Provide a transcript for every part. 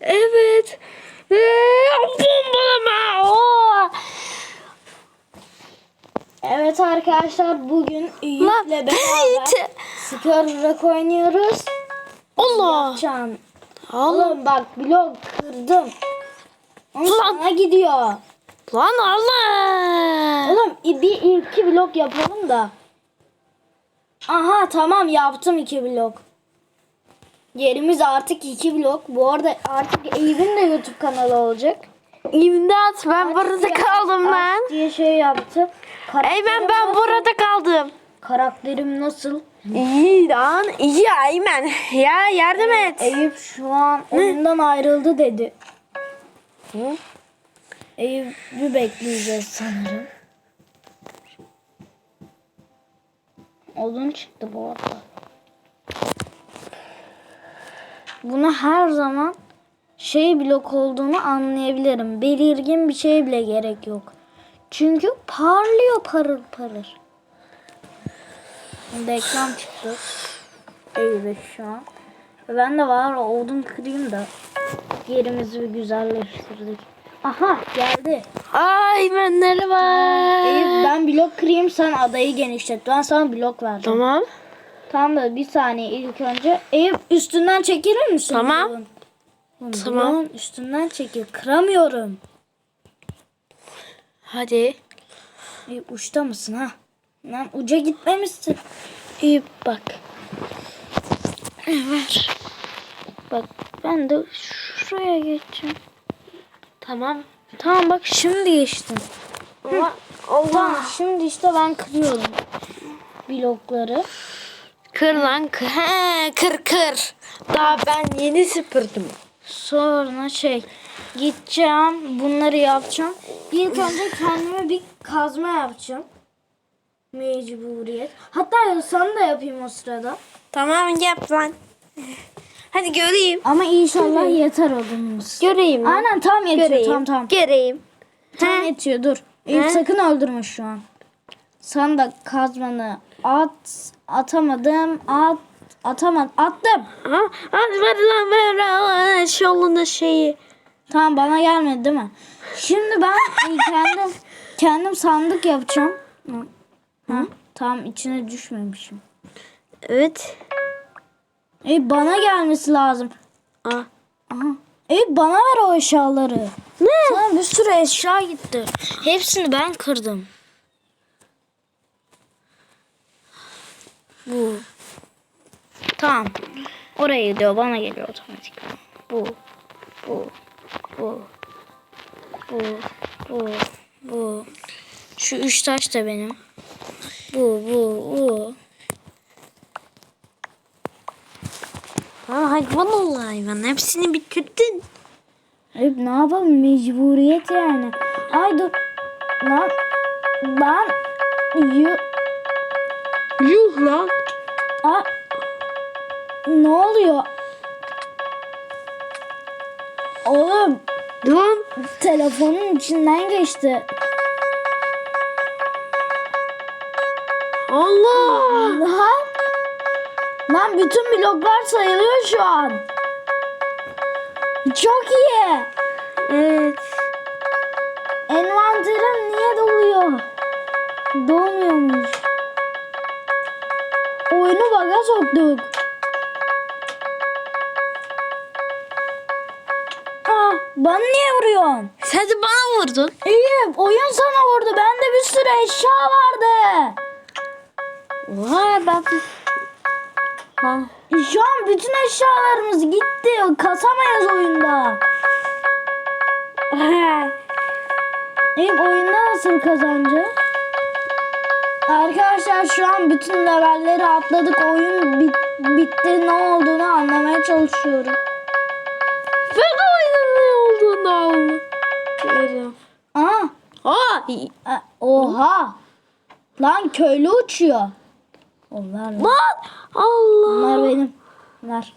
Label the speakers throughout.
Speaker 1: Evet. Ee, bombalama.
Speaker 2: Evet arkadaşlar bugün
Speaker 1: Lan,
Speaker 2: beraber. Skör Rock oynuyoruz.
Speaker 1: Allah. Allah.
Speaker 2: Oğlum bak blok kırdım. Ama
Speaker 1: Lan.
Speaker 2: sana gidiyor.
Speaker 1: Lan Allah.
Speaker 2: Oğlum bir iki blok yapalım da. Aha tamam yaptım iki blok. Yerimiz artık iki blok. Bu arada artık Eyüp'ün de YouTube kanalı olacak.
Speaker 1: İmdat ben burada
Speaker 2: Artık
Speaker 1: kaldım
Speaker 2: aç
Speaker 1: lan.
Speaker 2: diye şey yaptı.
Speaker 1: Eymen
Speaker 2: Karakterim
Speaker 1: ben
Speaker 2: nasıl?
Speaker 1: burada kaldım.
Speaker 2: Karakterim nasıl?
Speaker 1: İyi lan. iyi Eymen. Ya yardım et.
Speaker 2: Eyüp şu an oyundan ayrıldı dedi.
Speaker 1: Hı?
Speaker 2: Eyüp'ü bekleyeceğiz sanırım. Odun çıktı bu arada. Bunu her zaman şey blok olduğunu anlayabilirim. Belirgin bir şey bile gerek yok. Çünkü parlıyor parıl parıl. Reklam çıktı. Evet şu an. Ben de var odun kırayım da yerimizi bir güzelleştirdik. Aha geldi.
Speaker 1: Ay Eymen merhaba.
Speaker 2: Eyüp ben blok kırayım sen adayı genişlet. Ben sana blok vereceğim.
Speaker 1: Tamam.
Speaker 2: Tamam da bir saniye ilk önce. Eyüp üstünden çekilir misin?
Speaker 1: Tamam.
Speaker 2: bloğun? Oğlum,
Speaker 1: Tamam.
Speaker 2: üstünden çekil. Kıramıyorum.
Speaker 1: Hadi.
Speaker 2: Eyüp uçta mısın ha? Lan uca gitmemişsin.
Speaker 1: İyi bak. Ver.
Speaker 2: Bak ben de şuraya geçeceğim.
Speaker 1: Tamam.
Speaker 2: Tamam bak şimdi geçtim.
Speaker 1: Allah.
Speaker 2: Tamam şimdi işte ben kırıyorum blokları.
Speaker 1: Kır lan kır. He, kır kır. Daha ben yeni süpürdüm.
Speaker 2: Sonra şey gideceğim bunları yapacağım. İlk önce kendime bir kazma yapacağım. Mecburiyet. Hatta sana da yapayım o sırada.
Speaker 1: Tamam yap lan. Hadi göreyim.
Speaker 2: Ama inşallah yeter odunumuz.
Speaker 1: Göreyim. lan.
Speaker 2: Aynen tam yetiyor.
Speaker 1: Göreyim.
Speaker 2: Tamam tamam.
Speaker 1: Göreyim.
Speaker 2: Tam yetiyor dur. Eyüp sakın öldürme şu an. Sen de kazmanı at. Atamadım. At. Atamadım. Attım.
Speaker 1: Ha, hadi ver lan ver lan. Şolunda şeyi.
Speaker 2: Tamam bana gelmedi değil mi? Şimdi ben kendim kendim sandık yapacağım. Ha? Tamam içine düşmemişim.
Speaker 1: Evet.
Speaker 2: E bana gelmesi lazım.
Speaker 1: Aa.
Speaker 2: Aha. E bana ver o eşyaları.
Speaker 1: Ne?
Speaker 2: Sana bir sürü eşya gitti. Hepsini ben kırdım. Bu. Tamam. Oraya gidiyor. Bana geliyor otomatik. Bu. Bu. Bu. Bu. Bu. Bu. Şu üç taş da benim. Bu. Bu. Bu.
Speaker 1: Ha, hayvan olayım ben. Hepsini bitirdin.
Speaker 2: Hep ne yapalım mecburiyet yani. Ay dur. Lan. Lan. Yu.
Speaker 1: Yuh lan.
Speaker 2: Aa. Ne oluyor? Oğlum
Speaker 1: Lan.
Speaker 2: telefonun içinden geçti.
Speaker 1: Allah.
Speaker 2: Lan. Lan bütün bloklar sayılıyor şu an. Çok iyi.
Speaker 1: Evet.
Speaker 2: Envanterim niye doluyor? Dolmuyormuş. Baga soktuk. Aa, bana niye vuruyorsun?
Speaker 1: Sen de bana vurdun.
Speaker 2: İyi, oyun sana vurdu. Bende bir sürü eşya vardı.
Speaker 1: Vay ben. Lan.
Speaker 2: Şu an bütün eşyalarımız gitti. Kasamayız oyunda. İlk oyunda nasıl kazancı? Arkadaşlar şu an bütün levelleri atladık. Oyun bit- bitti. Ne olduğunu anlamaya çalışıyorum.
Speaker 1: Ben oyunun ne olduğunu aldım. Görüyorum.
Speaker 2: Aa,
Speaker 1: Aa.
Speaker 2: e, oha. Lan köylü uçuyor. Onlar lan.
Speaker 1: Allah.
Speaker 2: Bunlar benim. Bunlar.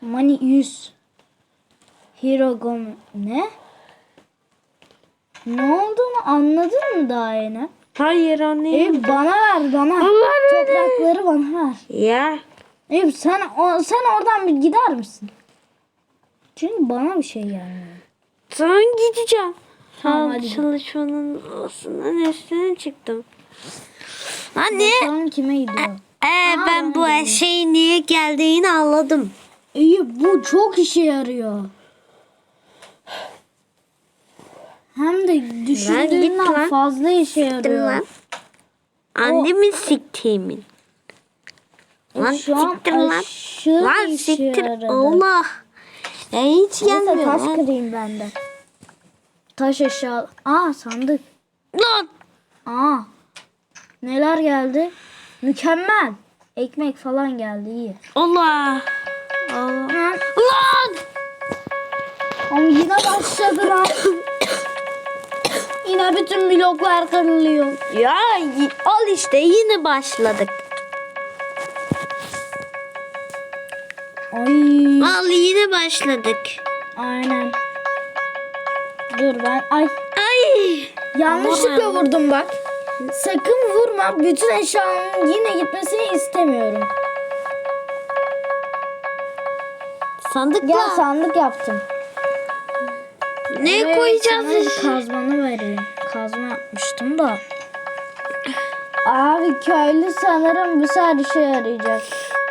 Speaker 2: Money 100. Hero Gom ne? Ne olduğunu anladın mı daha yeni?
Speaker 1: Hayır anlayayım.
Speaker 2: Eyüp bana ver bana.
Speaker 1: Allah.
Speaker 2: Toprakları bana ver.
Speaker 1: Ya.
Speaker 2: Eyüp sen o, sen oradan bir gider misin? Çünkü bana bir şey gelmiyor.
Speaker 1: Sonra gideceğim.
Speaker 2: Tamam, git.
Speaker 1: çalışmanın aslında üstüne çıktım. Anne.
Speaker 2: Bakalım kime gidiyor.
Speaker 1: Ee,
Speaker 2: Aa,
Speaker 1: ben bu şeyin niye geldiğini anladım.
Speaker 2: İyi bu çok işe yarıyor. Hem de düşündüğünden fazla işe yarıyor.
Speaker 1: lan. Annemin siktiğimin. Lan siktir lan. Lan siktir.
Speaker 2: yaradı.
Speaker 1: Allah. Ya hiç
Speaker 2: Neyse
Speaker 1: gelmiyor
Speaker 2: taş
Speaker 1: lan.
Speaker 2: kırayım ben de. Taş eşya. Aa sandık.
Speaker 1: Lan.
Speaker 2: Aa. Neler geldi? Mükemmel. Ekmek falan geldi iyi.
Speaker 1: Allah. Allah.
Speaker 2: Lan.
Speaker 1: Lan.
Speaker 2: Ama yine başladı lan. yine bütün bloklar kırılıyor.
Speaker 1: Ya al işte yine başladık.
Speaker 2: Ay.
Speaker 1: Al yine başladık.
Speaker 2: Aynen. Dur ben. Ay.
Speaker 1: Ay.
Speaker 2: Yanlışlıkla
Speaker 1: Aman.
Speaker 2: vurdum bak. Sakın vurma. Bütün eşyanın yine gitmesini istemiyorum.
Speaker 1: Sandık
Speaker 2: Gel
Speaker 1: mı?
Speaker 2: sandık yaptım.
Speaker 1: Ne
Speaker 2: Buraya
Speaker 1: koyacağız?
Speaker 2: Kazmanı vereyim. Kazma yapmıştım da. Abi köylü sanırım bu sefer işe yarayacak.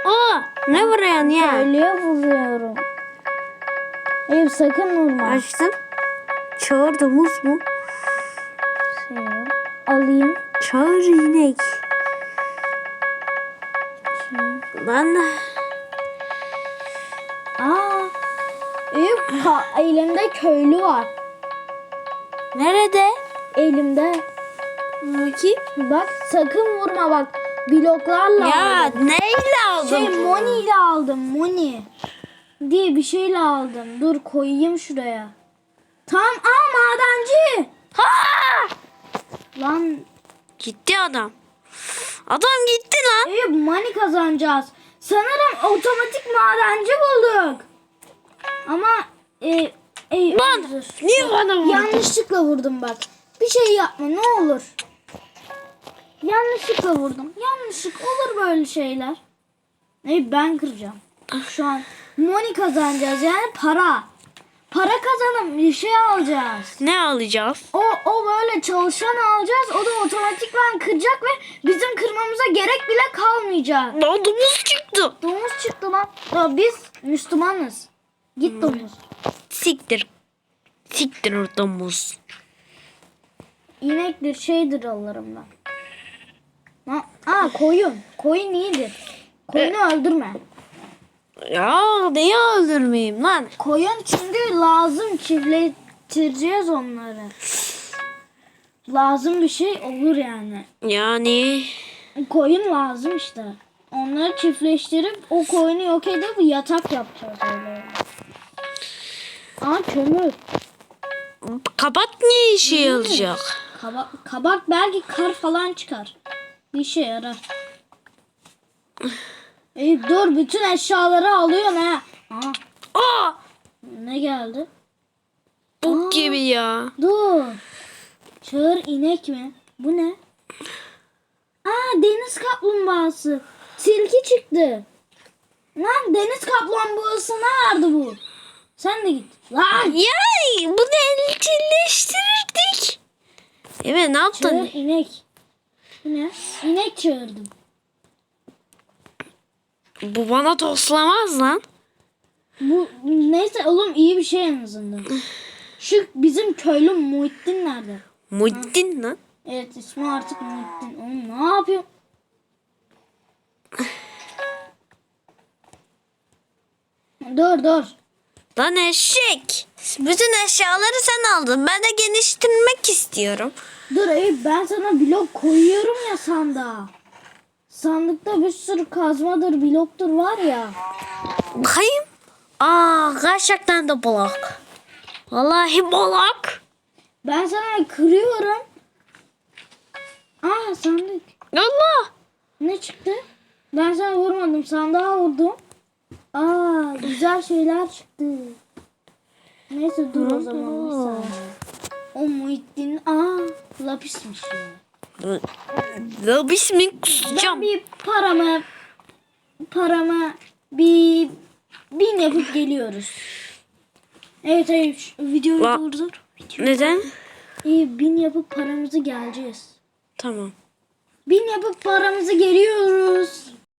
Speaker 1: Aa, ne vuruyorsun ya?
Speaker 2: Köylüye vuruyorum. Eyüp sakın vurma.
Speaker 1: Açtım. Çağır domuz mu?
Speaker 2: Şey, alayım.
Speaker 1: Çağır inek. Lan
Speaker 2: Ka- elimde köylü var.
Speaker 1: nerede?
Speaker 2: Elimde.
Speaker 1: Bakayım.
Speaker 2: Bak sakın vurma bak. Bloklarla
Speaker 1: Ya
Speaker 2: aldım.
Speaker 1: neyle aldın?
Speaker 2: Şey Moni ile aldım. Moni. Diye bir şeyle aldım. Dur koyayım şuraya. Tam aa madenci.
Speaker 1: Ha!
Speaker 2: Lan
Speaker 1: Gitti adam. Adam gitti lan.
Speaker 2: Eyüp money kazanacağız. Sanırım otomatik madenci bulduk. Ama e, e,
Speaker 1: Lan
Speaker 2: dur.
Speaker 1: niye bana vurdun?
Speaker 2: Yanlışlıkla vurdum bak. Bir şey yapma ne olur. Yanlışlıkla vurdum. Yanlışlık olur böyle şeyler. Ne ben kıracağım. Şu an money kazanacağız yani para. Para kazanıp bir şey alacağız.
Speaker 1: Ne alacağız?
Speaker 2: O o böyle çalışan alacağız. O da otomatikman kıracak ve bizim kırmamıza gerek bile kalmayacak.
Speaker 1: Lan domuz çıktı.
Speaker 2: Domuz çıktı lan. Ya biz Müslümanız. Git domuz.
Speaker 1: Siktir. Siktir o domuz.
Speaker 2: İnektir şeydir alırım ben. Ha, aa koyun. Koyun iyidir. Koyunu öldürme.
Speaker 1: Ya neyi öldürmeyeyim lan?
Speaker 2: Koyun çünkü lazım çiftleştireceğiz onları. Lazım bir şey olur yani.
Speaker 1: Yani
Speaker 2: Koyun lazım işte. Onları çiftleştirip o koyunu yok edip yatak yapacağız öyle. Aa kömür.
Speaker 1: kapat ne işe yarayacak?
Speaker 2: Kabak, kabak belki kar falan çıkar. Bir işe yarar. Eyüp dur bütün eşyaları alıyorsun ha. Aa,
Speaker 1: Aa!
Speaker 2: ne geldi?
Speaker 1: Bok gibi ya.
Speaker 2: Dur. Çağır inek mi? Bu ne? Aa deniz kaplumbağası. Tilki çıktı. Lan deniz kaplumbağası nerede bu? Sen de git. Lan.
Speaker 1: Ya bunu elçilleştirirdik. Evet ne yaptın?
Speaker 2: Çağır inek. Ne? İnek çağırdım.
Speaker 1: Bu bana toslamaz lan.
Speaker 2: Bu neyse oğlum iyi bir şey en azından. Şu bizim köylü Muhittin nerede?
Speaker 1: Muhittin lan.
Speaker 2: Evet ismi artık Muhittin. Oğlum ne yapıyor? dur dur.
Speaker 1: Lan eşek. Bütün eşyaları sen aldın. Ben de geniştirmek istiyorum.
Speaker 2: Dur Eyüp ben sana blok koyuyorum ya sandığa. Sandıkta bir sürü kazmadır, bloktur var ya.
Speaker 1: Bakayım. Aa gerçekten de blok. Vallahi blok.
Speaker 2: Ben sana kırıyorum. Aa sandık.
Speaker 1: Allah.
Speaker 2: Ne çıktı? Ben sana vurmadım. Sandığa vurdum. Aa güzel şeyler çıktı. Neyse dur o zaman bir saniye. O Muhittin aa lapismiş ya.
Speaker 1: Ve bismini
Speaker 2: Ben
Speaker 1: kusacağım.
Speaker 2: bir paramı paramı bir bin yapıp geliyoruz. Evet hayır şu videoyu
Speaker 1: Va-
Speaker 2: durdur.
Speaker 1: Neden?
Speaker 2: İyi bin yapıp paramızı geleceğiz.
Speaker 1: Tamam.
Speaker 2: Bin yapıp paramızı geliyoruz.